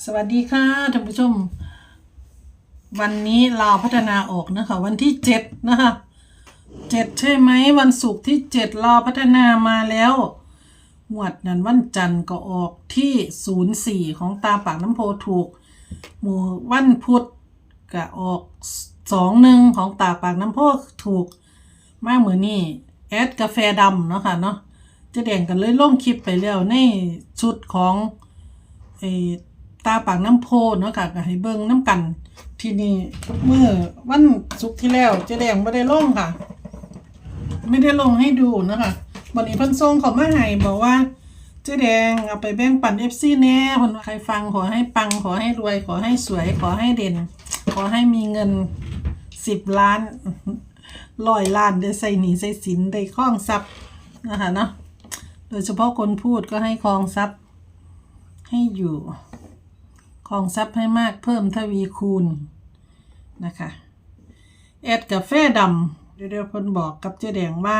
สวัสดีค่ะท่านผู้ชม วันนี้ลาพัฒนาออกนะคะ วันที่เจ็ดนะคะเจ็ดใช่ไหมวันศุกร์ที่เจ็ดลาพัฒนามาแล้วหวดนั้นวันจันทร์ก็ออกที่ศูนย์สี่ของตาปากน้ำโพถูก หมู่วันพุธก็ออกสองหนึ่งของตาปากน้ำโพถูก มากเหมือนนี่แอดกาแฟดำเนาะค่ะเนาะจะแด่งกันเลยลงคลิปไปแล้วในชุดของไอ ตาปากน้ำโพเนาะค่ะก็ให้เบิ่งน้ำกัน ทีนี้เมื่อวันศุกร์ที่แล้วเจแดงไม่ได้ลงค่ะ ไม่ได้ลงให้ดูนะคะวันนี้เพิ่นส่งขอมาให้บอกว่าเจ๊แดงเอาไปแบ่งปันเอฟซีแน่คนใครฟังขอให้ปังขอให้รวย ขอให้สวย ขอให้เด่น ขอให้มีเงินสิบล้านร้อยล้านได้ใส่หนีใส่สินได้คล้องทรัพย์นะคะเนาะโดยเฉพาะคนพูดก็ให้คล้องทรัพย์ให้อยู่ องทรัพย์ให้มากเพิ่มทวีคูณนะคะแอดกาแฟดำเดี๋ยวเพิ่นบอกกับเจ๊แดงว่า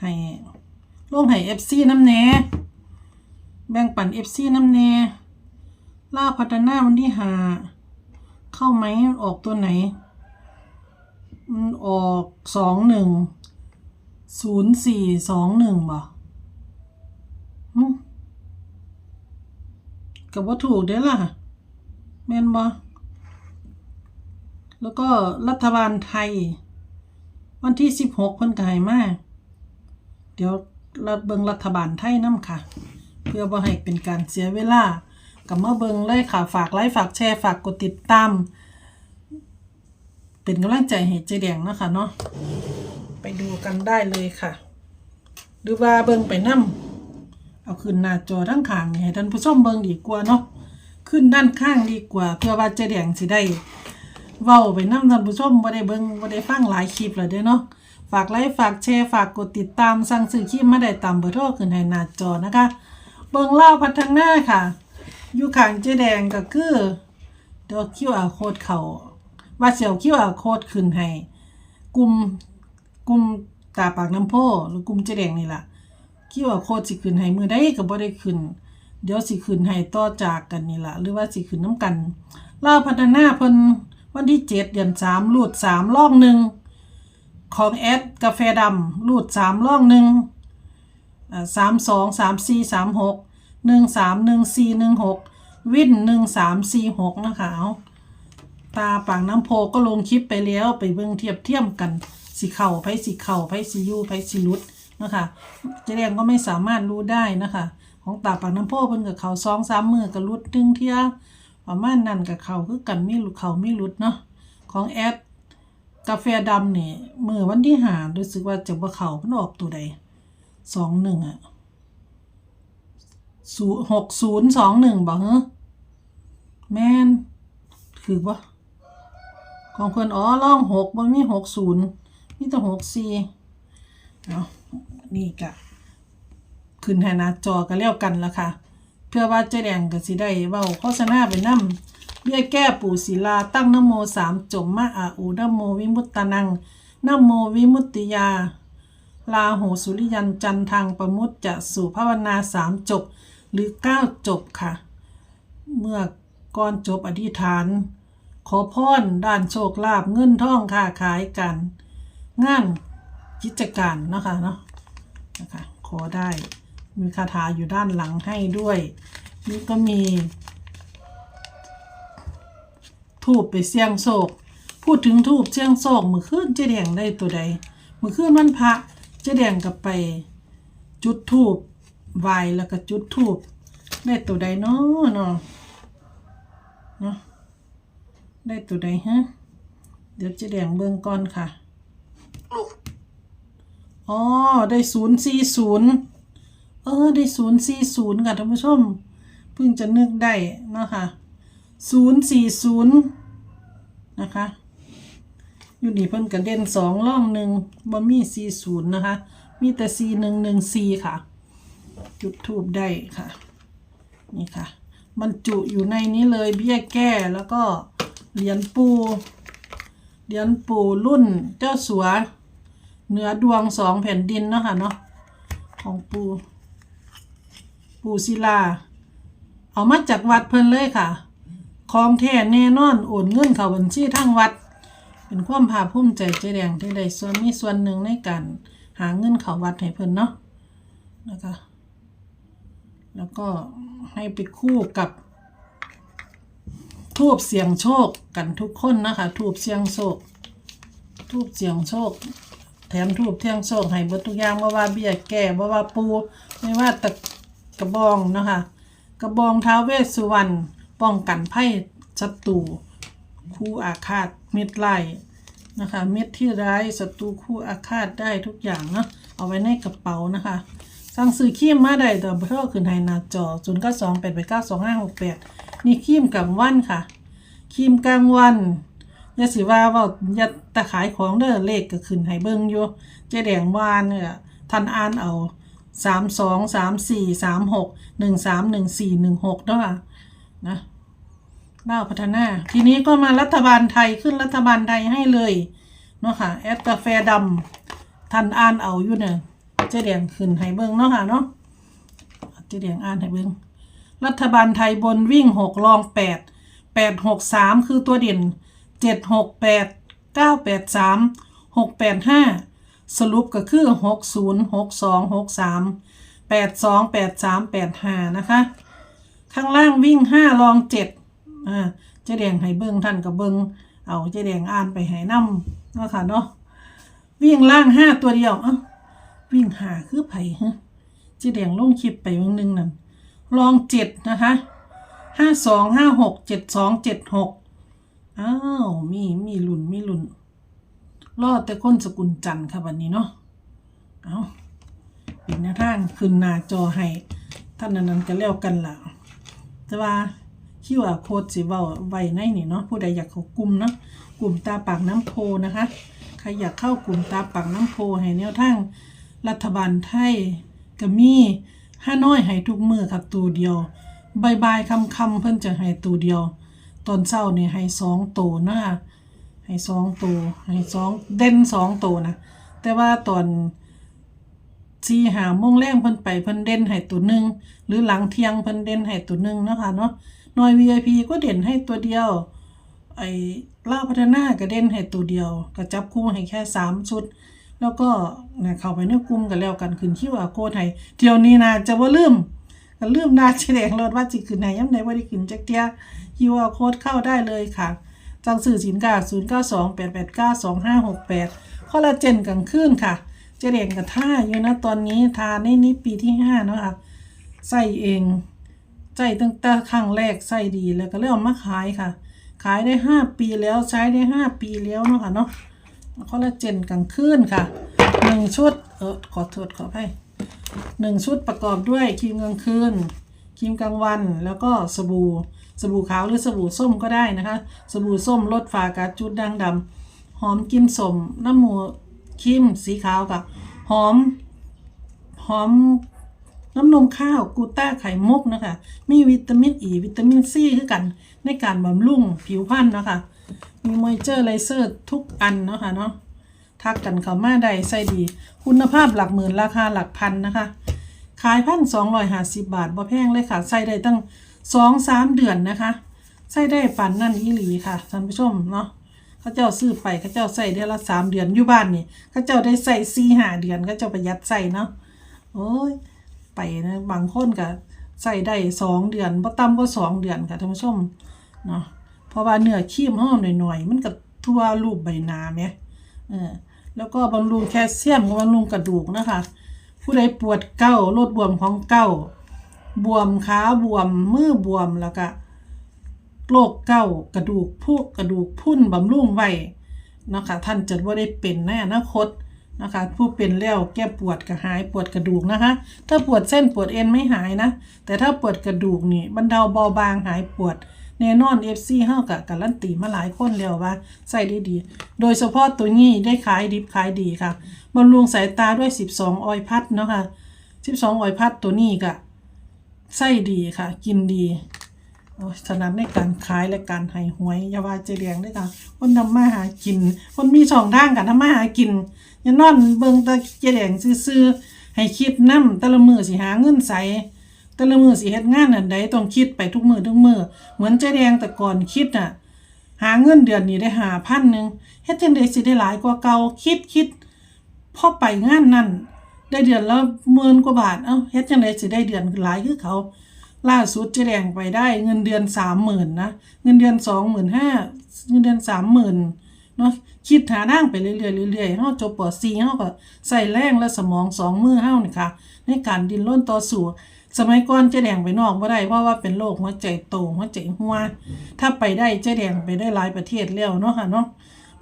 ให้ลงให้เอฟซีน้ำแหน่แบ่งปันเอฟซีน้ำแหน่ล่าพัฒนาวันที่หาเข้าไหมออกตัวไหน มันออกสองหนึ่งศูนย์สี่สองหนึ่งบ่หึ กับว่าถูกเด้ล่ะแมนบ่แล้วก็รัฐบาลไทย วันที่สิบหกเพิ่นก็ให้มาเดี๋ยวเราเบิงรัฐบาลไทยน้ำค่ะ เพื่อบ่ให้เป็นการเสียเวลากับเมาเบิงเลยค่ะฝากไลค์ฝากแชร์ฝากกดติดตามเป็นกำลังใจให้เจแดงนะคะเนาะไปดูกันได้เลยค่ะ ดูว่าเบิงไปนํ เอาขึ้นหน้าจอทั้งข้างนี่ให้ท่านผู้ชมเบิงดีกว่าเนาะขึ้นด้านข้างดีกว่า เพื่อว่าเจแดงสิได้เว้าไปนำท่านผู้ชมบ่ได้เบิ่งบ่ได้ฟังหลายคลิปแล้วเด้อเนาะฝากไลค์ฝากแชร์ฝากกดติดตามสั่งซื้อคลิปมาได้ตามเบอร์โทรขึ้นให้หน้าจอนะคะ เบิ่งเล่าพัฒนาค่ะ อยู่ข้างเจแดงก็คือเดี๋ยว QR code เขาว่าเสียว QR code ขึ้นให้กลุ่มกลุ่มตาปากน้ำโพหรือกลุ่มเจแดงนี่ล่ะ QR code สิขึ้นให้มือได้ก็บ่ได้ขึ้น เดี๋ยวสิขึ้นให้ต่อจากกันนี่ละหรือว่าสิขึ้นน้ำกันเล่าพัฒนาเพิ่นวันที่7เดือน3รูด3ล่องหนึ่งของแอดกาแฟดำรูดสามล่องหนึ่งสามสองสามสี่สามหกหนึ่งสามหนึ่งสี่หนึ่งหกวินหนึ่งสามสี่หกนะคะเอาตาปากน้ำโพก็ลงคลิปไปแล้วไปเบิ่งเทียบเทียมกันสีเข่าไพสีเข่าไพสียูไพสีรุด นะคะเจแดงก็ไม่สามารถรู้ได้นะคะ ของตาปากน้ำโพเพิ่นกับเขาสองสามมือกับรุดตึงเที่ยประมาณนั้นกับเขาคือกันไม่รุดเขาไม่รุดเนาะของแอดกาแฟดำเนี่ยมือวันที่หารู้สึกว่าจะบ่เขามันออกตัวใดสองหนึ่งอะศูนย์หกศูนย์สองหนึ่งบอกเฮ้แม่นคือบ่ของเพิ่นอ๋อล่องหกบ่มีหกศูนย์มีแต่หกสี่เอาะ นี่กะขึ้นให้หน้าจอกันแล้วกันละค่ะ เพื่อว่าเจ๊แดงก็สิได้เว้าโฆษณาไปนำเบี้ยแก้ปู่ศิลาตั้งนโมสามจมมะอาอูนโมวิมุตตานังนโมวิมุตติยา ลาโหสุริยันจันทางประมุตจะสู่ภาวนาสามจบ หรือเก้าจบค่ะ เมื่อก่อนจบอธิษฐาน ขอพรด้านโชคลาภเงินทองค้าขายกัน งานกิจการเนาะคะเนาะ นะคะ ขอได้ มีคาถาอยู่ด้านหลังให้ด้วย นี่ก็มี ทูบไปเสี่ยงโศก พูดถึงทูบเสี่ยงโศกมือขึ้นเจ๊แดงได้ตัวใดมือขึ้นวันพระเจ๊แดงกับไป จุดทูบไหวแล้วก็จุดทูบได้ตัวใดเนาะเนาะเนาะได้ตัวใดฮะเดี๋ยวเจ๊แดงเบิ่งก่อนค่ะ อ๋อ ได้ศูนย์สี่ศูนย์เออ ได้ศูนย์สี่ศูนย์ค่ะท่านผู้ชม เพิ่งจะนึกได้นะคะศูนย์สี่ศูนย์นะคะ อยู่นี่เพิ่นกระเด็นสองล่องหนึ่งบ่มีสี่ศูนย์นะคะ มีแต่สี่หนึ่งหนึ่งสี่ค่ะ จุดทูบได้ค่ะ นี่ค่ะ มันจุอยู่ในนี้เลยเบี้ยแก้แล้วก็เหรียญปูเหรียญปูรุ่นเจ้าสัว เหนือดวงสองแผ่นดินเนาะค่ะเนาะของปูปูศิลา เอามาจากวัดเพิ่นเลยค่ะของแท้แน่นอนโอนเงินเข้าบัญชีทางวัด เป็นความภาคภูมิใจเจแดงที่ได้ส่วนมีส่วนหนึ่งในการหาเงินเข้าวัดให้เพิ่นเนาะนะคะแล้วก็ให้ไปคู่กับทูบเสียงโชคกันทุกคนนะคะทูบเสียงโชคทูบเสียงโชค ถมทูบเที่ยงโชคให้บดทุกอย่างบ่ว่าเบี้ยแก่บ่ว่าปู ไม่ว่าตะกระบองนะคะ กระบองท้าวเวสสุวรรณป้องกันภัยศัตรูคู่อาฆาตเม็ดไล่นะคะ เม็ดที่ร้ายศัตรูคู่อาฆาตได้ทุกอย่างเนาะเอาไว้ในกระเป๋านะคะ สั่งซื้อครีมมาได้ต่อเบอร์ขึ้นให้หน้าจอ0 9 2 8 8 9 2 5 6 8นี่ครีมกลางวันค่ะครีมกลางวัน อย่าสิว่าเว่าอย่าตะขายของเด้อเลขก็ขึ้นให้เบิ่งอยู่เจ๊แดงวานเนี่ยท่านอ่านเอา3 2 3 4 3 6 1 3 1 4 1 6เนาะค่ะนะเล่าพัฒนา ทีนี้ก็มารัฐบาลไทยขึ้นรัฐบาลไทยให้เลยเนาะค่ะแอดกาแฟดำท่านอ่านเอาอยู่เนี่ยเจ๊แดงขึ้นให้เบิ่งเนาะค่ะเนาะเจ๊แดงอ่านให้เบิ่งรัฐบาลไทยบนวิ่งหกรองแปดแปดหกสามคือตัวเด่น เจ็ดหกแปดเก้าแปดสามหกแปดห้าสรุปก็คือหกศูนย์หกสองหกสามแปดสองแปดสามแปดห้านะคะ ข้างล่างวิ่งห้ารองเจ็ดอ่าเจ๊แดงให้เบิ่งท่านก็เบิ่งเอาเจ๊แดงอ่านไปให้น้ำนาะค่ะเนาะวิ่งล่างห้าตัวเดียวเอ้าวิ่งหาคือไผ่ฮะจีแดงลงคลิปไปวันนึงนั่นลองเจ็ดนะคะห้าสองห้าหกเจ็ดสองเจ็ดหก อ้าว มี มีหลุนมีหลุนรอดแต่คนสกุลจันทร์ค่ะวันนี้เนาะ เอาเป็นหน้าทางขึ้นหน้าจอให้ ท่านนั้นนั้นก็แล้วกันล่ะแต่ว่าคิวอาโคดสิเว้าไว้ในนี่เนาะ ผู้ใดอยากเข้ากลุ่มเนาะ กลุ่มตาปากน้ำโพนะคะ ใครอยากเข้ากลุ่มตาปากน้ำโพให้แนวทางรัฐบาลไทยก็มีห้าน้อยให้ทุกมือครับตัวเดียวบายบายคำคำเพิ่นจะให้ตัวเดียว ตอนเช้าเนี่ยให้สองตัวนะคะให้สองตัวให้สองเด่นสองตัวนะแต่ว่าตอนสี่หาโมงแรงเพิ่นไปเพิ่นเด่นให้ตัวหนึ่งหรือหลังเที่ยงเพิ่นเด่นให้ตัวหนึ่งนะคะเนาะหน่อย VIP ก็เด่นให้ตัวเดียว ไอ้ล่าพัฒนาก็เด่นให้ตัวเดียวก็จับคู่ให้แค่สามชุด แล้วก็นะเข้าไปในกลุ่มกันแล้วกันขึ้นคิวอาโคดให้เที่ยวนี้นะจะว่าลืม ก็ลืมนาแสดงรถว่าจิขึ้นไหนย้ำไหนว่าได้ขึ้นจักเทียคิวอาโค้ดเข้าได้เลยค่ะจังสื่อสินค้า0 9 2 8 8 9 2 5 6 8คอลลาเจนกลางคืนค่ะเจเด็กกับท่าอยู่นะตอนนี้ทานในนี้ปีที่ห้าเนาะค่ะใส่เองใส่ตั้งแต่ครั้งแรกใส่ดีแล้วก็เริ่มมาขายค่ะ ขายได้ห้าปีแล้วใช้ได้ห้าปีแล้วเนาะค่ะเนาะคอลลาเจนกลางคืนค่ะหนึ่งชุดเออขอโทษขออภัย หนึ่งชุดประกอบด้วยครีมกลางคืนครีมกลางวัน แล้วก็สบู่สบู่ขาวหรือสบู่ส้มก็ได้นะคะ สบู่ส้มลดฝากาจุดด่างดำหอมกินสมน้ำหมูครีมสีขาวกับหอมหอมน้ำนมข้าวกูต้าไข่มุกนะคะ มีวิตามินอ e, ีวิตามินซีคือกันในการบำรุงผิวพรรณนะคะ มีมอยเจอร์ไ z เซอร์ทุกอันนะคะเนาะ ทักกันเขามาได้ใส่ดี คุณภาพหลักหมื่นราคาหลักพันนะคะ ขายพันสองร้อยห้าสิบบาทบ่แพงเลยค่ะ ใส่ได้ตั้งสองสามเดือนนะคะ ใส่ได้ปันนั่นอีหลีค่ะท่านผู้ชมเนาะเขาเจ้าซื้อไปเขาเจ้าใส่เดือนละสามเดือนอยู่บ้านนี่เขาเจ้าได้ใส่สี่ห้าเดือนเขาเจ้าประหยัดใส่เนาะโอ้ยไปนะบางคนก็ใส่ได้สองเดือนบ่ต่ำก็สองเดือนค่ะท่านผู้ชมเนาะเพราะว่าเนื้อครีมห้อมหน่อยๆมันก็ทั่วรูปใบหน้าแหมเออ แล้วก็บำรุงแคลเซียมกับบำรุงกระดูกนะคะ ผู้ใดปวดเก้าลดบวมของเก้าบวมขาบวมมือบวมแล้วก็โรคเก้ากระดูกพุกระดูกพุ่นบำรุงไว้นะคะท่านจะว่าได้เป็นในอนาคตนะคะผู้เป็นแล้วแก้ปวดก็หายปวดกระดูกนะคะ ถ้าปวดเส้นปวดเอ็นไม่หายนะ แต่ถ้าปวดกระดูกนี่บรรเทาเบาบางหายปวด แน่นอน FC เฮากับการันตีมาหลายคนแล้วว่าใส่ได้ดี โดยเฉพาะตัวนี้ได้ขายดิบขายดีค่ะบำรุงสายตาด้วย 12 ออยพัดเนาะค่ะ 12 ออยพัดตัวนี้ก็ใส่ดีค่ะ กินดีโอ้ยถนัดในการขายและการให้หวยยาวาเจเรียงด้วยค่ะคนทำมาหากิน คนมีช่องทางการทำมาหากินอย่านอนเบิ่งตะเจเรียงซื่อๆให้คิดนำต่ละมือสิหาเงินใส่ แต่ละมือสิเฮ็ดงานอันใดต้องคิดไปทุกมือทุกมือเหมือนเจ๊แดงแต่ก่อนคิดน่ะ หาเงินเดือนนี้ได้หาพันหนึ่งเฮ็ดจังไดสิได้หลายกว่าเก่าคิดคิดพอไปงานนั่นได้เดือนละหมื่นกว่าบาทเอ้าเฮ็ดจังไดสิได้เดือนหลายคือเขา ล่าสุดเจ๊แดงไปได้เงินเดือนสามหมื่นนะเงินเดือนสองหมื่นห้าเงินเดือนสามหมื่นเนาะคิดหาทางไปเรื่อยๆเรื่อยๆเฮาจบป .4 เฮาก็ใส่แรงและสมองสองมือเฮานี่ค่ะ ในการดิ้นรนต่อสู้ สมัยก่อนเจ๊แดงไปนอกบ่ได้เพราะว่าเป็นโรคหัวใจโตหัวใจหัว ถ้าไปได้เจ๊แดงไปได้หลายประเทศแล้วเนาะค่ะเนาะ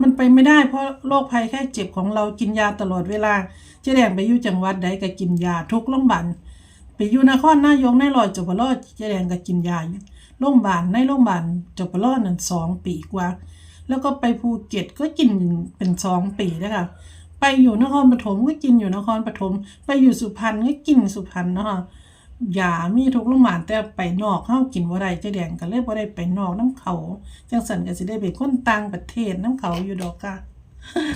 มันไปไม่ได้เพราะโรคภัยแค่เจ็บของเรากินยาตลอดเวลาเจ๊แดงไปอยู่จังหวัดใดก็กินยาทุกโรงพยาบาลไปอยู่นครนายกในรอยจบรอดเจ๊แดงก็กินยาอยู่โรงพยาบาลในโรงพยาบาลจบรอดนั่นสองปีกว่า แล้วก็ไปภูเก็ตก็กินเป็นสองปีนะคะไปอยู่นครปฐมก็กินอยู่นครปฐมไปอยู่สุพรรณก็กินสุพรรณเนาะ ยามีทุกโรงพยาบาลแต่ไปนอกเฮากินบ่ได้เจแดงก็เลยบ่ได้ไปนอกน้ำเขาจังสันก็สิได้ไปคนต่างประเทศน้ำเขาอยู่ดอกค่ะ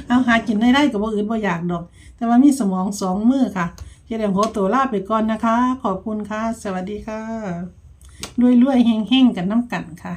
เอาหากินได้ได้ก็บ่อื่นบ่อยากดอก แต่ว่ามีสมองสองมือค่ะเจแดงโหตัวลาไปก่อนนะคะ ขอบคุณค่ะ สวัสดีค่ะรวยๆเฮงๆกันน้ำกันค่ะ